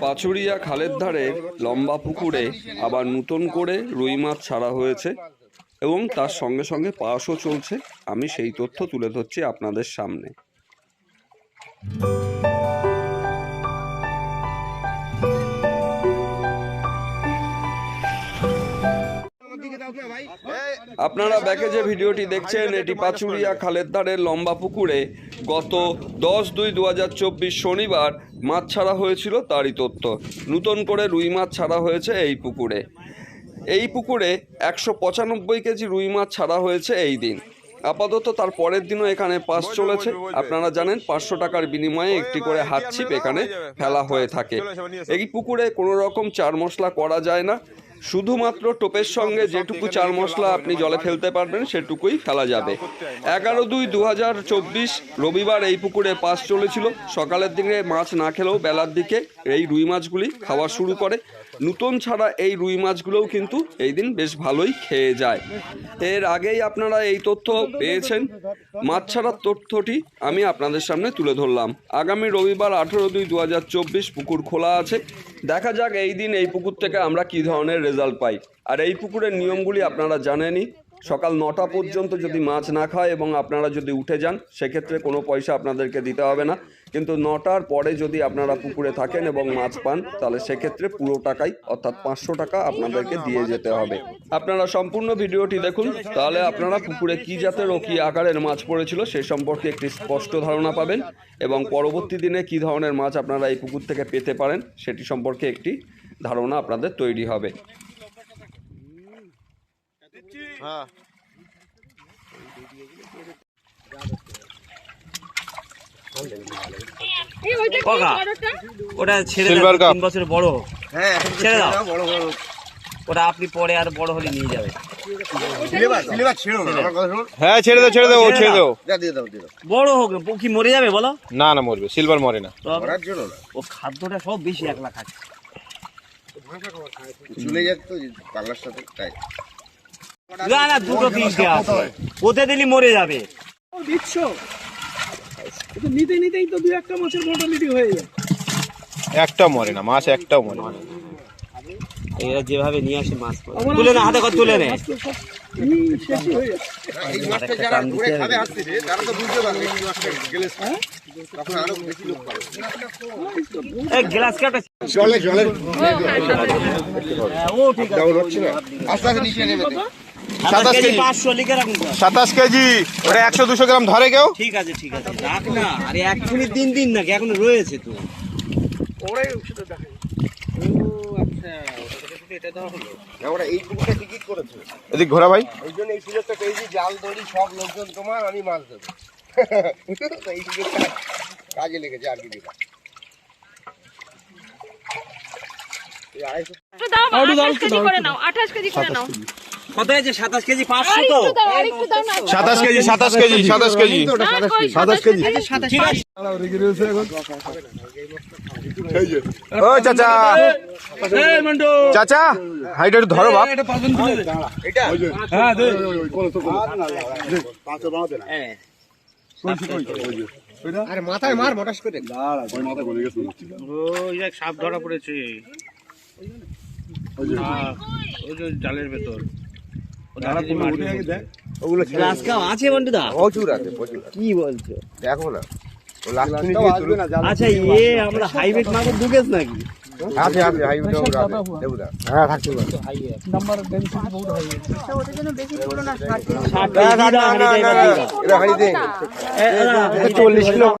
পাচুরিয়া খালের ধারে লম্বা পুকুরে আবার নতুন করে রুই মাছ ছাড়া হয়েছে এবং তার সঙ্গে সঙ্গে পাশও চলছে। আমি সেই তথ্য তুলে ধরছি আপনাদের সামনে। আপনারা ব্যাকে যে ভিডিওটি দেখছেন এটি পাচুরিয়া খালের ধারের লম্বা পুকুরে। গত দশ দুই দু হাজার চব্বিশ শনিবার মাছ ছাড়া হয়েছিল তারই তথ্য। নতুন করে রুই মাছ ছাড়া হয়েছে এই পুকুরে। এই পুকুরে একশো পঁচানব্বই কেজি রুই মাছ ছাড়া হয়েছে এই দিন। আপাতত তার পরের দিনও এখানে পাস চলেছে। আপনারা জানেন পাঁচশো টাকার বিনিময়ে একটি করে হাত ছিপ এখানে ফেলা হয়ে থাকে। এই পুকুরে কোনো রকম চার মশলা করা যায় না। শুধুমাত্র টোপের সঙ্গে যেটুকু চার মশলা আপনি জলে ফেলতে পারবেন সেটুকুই ফেলা যাবে। এগারো দুই দু হাজার চব্বিশ রবিবার এই পুকুরে পাস চলেছিল। সকালের দিকে মাছ না খেলেও বেলার দিকে এই রুই মাছগুলি খাওয়া শুরু করে। নতুন ছাড়া এই রুই মাছগুলোও কিন্তু এই দিন বেশ ভালোই খেয়ে যায়। এর আগেই আপনারা এই তথ্য পেয়েছেন। মাছ ছাড়ার তথ্যটি আমি আপনাদের সামনে তুলে ধরলাম। আগামী রবিবার আঠেরো দুই দু হাজার চব্বিশ পুকুর খোলা আছে। দেখা যাক এই দিন এই পুকুর থেকে আমরা কী ধরনের রেজাল্ট পাই। আর এই পুকুরের নিয়মগুলি আপনারা জানেনই। সকাল নটা পর্যন্ত যদি মাছ না খায় এবং আপনারা যদি উঠে যান, সেক্ষেত্রে কোনো পয়সা আপনাদেরকে দিতে হবে না। কিন্তু নটার পরে যদি আপনারা পুকুরে থাকেন এবং মাছ পান, তাহলে সেক্ষেত্রে পুরো টাকাই, অর্থাৎ পাঁচশো টাকা আপনাদেরকে দিয়ে যেতে হবে। আপনারা সম্পূর্ণ ভিডিওটি দেখুন, তাহলে আপনারা পুকুরে কী জাতের ও কী আকারের মাছ পড়েছিল সে সম্পর্কে একটি স্পষ্ট ধারণা পাবেন এবং পরবর্তী দিনে কী ধরনের মাছ আপনারা এই পুকুর থেকে পেতে পারেন, সেটি সম্পর্কে একটি ধারণা আপনাদের তৈরি হবে। হ্যাঁ। ওটা ছেড়ে দাও তিন বছর বড়। হ্যাঁ ছেড়ে দাও। বড় বড়। ওটা আপনি পরে আর বড় হলে নিয়ে যাবে। হ্যাঁ ছেড়ে দাও ছেড়ে দাও ছেড়ে দাও। বড় হোক কি মরে যাবে বলো? না না মরবে সিলভার মরে না। ও খাদ্যটা সব বেশি একলা খাচ্ছে। চলে যাচ্ছে তো পাল্লার সাথে তাই। না না দুটো তিনটে আছে। ওতে দিলি মরে যাবে। দিচ্ছ? তো নিতে নিতেই তো দু একটা মাছের মোটামুটি হয়ে যায়। একটা মরে না মাছ একটাও মরে না। এরা যেভাবে নিয়ে আসে মাছ তুলে না হাতে করে তুলে নে। হয়ে কাটা। জলে জলে। ও ঠিক আছে। ডাউন হচ্ছে না আস্তে আস্তে নিচে নেমে দে। সাতাশ কেজি। পাঁচশো লিখে রাখুন। সাতাশ কেজি ওটা একশো দুশো গ্রাম ধরে কেউ? ঠিক আছে ঠিক আছে। রাখ না। আরে দিন নাকি এখন রয়েছে তো। ওরাই সেটা দেখে টিকিট করেছে। এদিক ঘোরা ভাই। এই জন্য এই সুযোগটা পেয়েছি জাল দড়ি সব লোকজন তোমার আমি মাছ দেবো। এই সুযোগটা কাজে লেগেছে আর কি দিবা আড়াইশো দাও আঠাশ কেজি করে নাও আঠাশ কেজি করে নাও। কত হয়েছে? সাতাশ কেজি পাঁচশো তো। সাতাশ কেজি সাতাশ কেজি সাতাশ কেজি। সাতাশ কেজি? ঠিক আছে। ও চাচা। চাচা হাইটা একটু ধরো বাপ। হ্যাঁ আরে মাথায় মার মটাস করে। সাপ ধরা পড়েছে। হ্যাঁ, ওই যে জালের ভেতর। ওগুলো গ্লাস কাপ আছে বন্ধুদা প্রচুর আছে প্রচুর কি বলছো দেখো না ও লাস্ট আচ্ছা ইয়ে আমরা হাইব্রিড মাগুর ঢুকেছ নাকি আছে হ্যাঁ থাকতে পারে নাম্বার ডেন্সিটি বহুত হাই কিলো